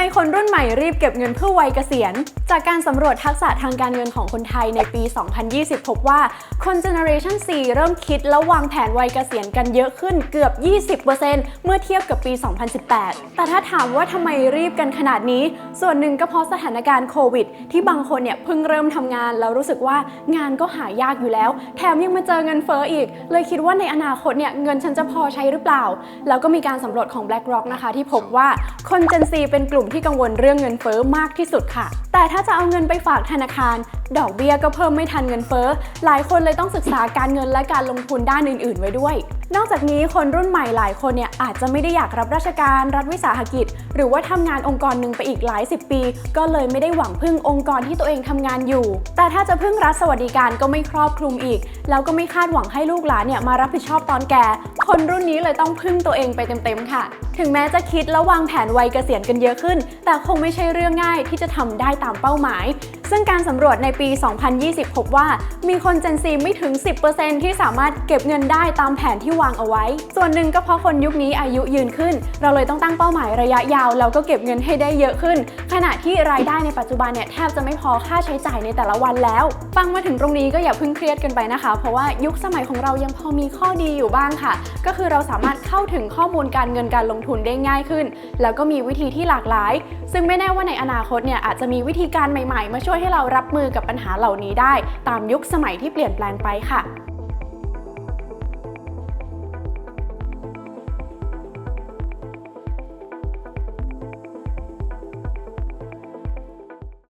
ไมคนรุ่นใหม่รีบเก็บเงินเพื่อวัยเกษียณ จากการสำรวจทักษะทางการเงินของคนไทยในปี 2020 พบว่าคน Generation 4เริ่มคิดและวางแผนวัยเกษียณกันเยอะขึ้นเกือบ 20%เมื่อเทียบกับปี 2018 แต่ถ้าถามว่าทำไมรีบกันขนาดนี้ ส่วนหนึ่งก็เพราะสถานการณ์โควิด ที่บางคนเนี่ยเพิ่งเริ่มทำงานแล้วรู้สึกว่างานก็หายากอยู่แล้ว แถมยังมาเจอเงินเฟ้ออีก เลยคิดว่าในอนาคตเนี่ยเงินฉันจะพอใช้หรือเปล่า แล้วก็มีการสำรวจของ BlackRock นะคะที่พบว่าคน Gen Z เป็นกลุ่มที่กังวลเรื่องเงินเฟ้อมากที่สุดค่ะ แต่ถ้าจะเอาเงินไปฝากธนาคาร ดอกเบี้ยก็เพิ่มไม่ทันเงินเฟ้อ หลายคนเลยต้องศึกษาการเงินและการลงทุนด้านอื่น ๆ ไว้ด้วย นอกจากนี้คนรุ่นใหม่หลายคนเนี่ยอาจจะไม่ได้อยากรับราชการรัฐวิสาหกิจ หรือว่าทำงานองค์กรหนึ่งไปอีกหลายสิบปี ก็เลยไม่ได้หวังพึ่งองค์กรที่ตัวเองทำงานอยู่ แต่ถ้าจะพึ่งรัฐสวัสดิการก็ไม่ครอบคลุมอีก แล้วก็ไม่คาดหวังให้ลูกหลานเนี่ยมารับผิดชอบตอนแก่ คนรุ่นนี้เลยต้องพึ่งตัวเองไปเต็ม ๆ ค่ะ ถึงแม้จะคิดและวางแผนวัยเกษียณกันเยอะขึ้น แต่คงไม่ใช่เรื่องง่ายที่จะทำได้ตามเป้าหมาย ซึ่งการสำรวจในปี 2020 พบว่ามีคน Gen Z ไม่ถึง 10%ที่สามารถเก็บเงินได้ตามแผนที่วางเอาไว้ ส่วนหนึ่งก็เพราะคนยุคนี้อายุยืนขึ้น เราเลยต้องตั้งเป้าหมายระยะยาว แล้วก็เก็บเงินให้ได้เยอะขึ้น ขณะที่รายได้ในปัจจุบันเนี่ยแทบจะไม่พอค่าใช้จ่ายในแต่ละวันแล้ว ฟังมาถึงตรงนี้ก็อย่าเพิ่งเครียดกันไปนะคะ เพราะว่ายุคสมัยของเรายังพอมีข้อดีอยู่บ้างค่ะ ก็คือเราสามารถเข้าถึงข้อมูลการเงินการลงทุนได้ง่ายขึ้น แล้วก็มีวิธีที่หลากหลาย ซึ่งไม่แน่ว่าในอนาคตเนี่ยอาจจะมีวิธีการใหม่ๆ มาช่วยให้เรารับมือกับปัญหาเหล่านี้ได้ ตามยุคสมัยที่เปลี่ยนแปลงไปค่ะ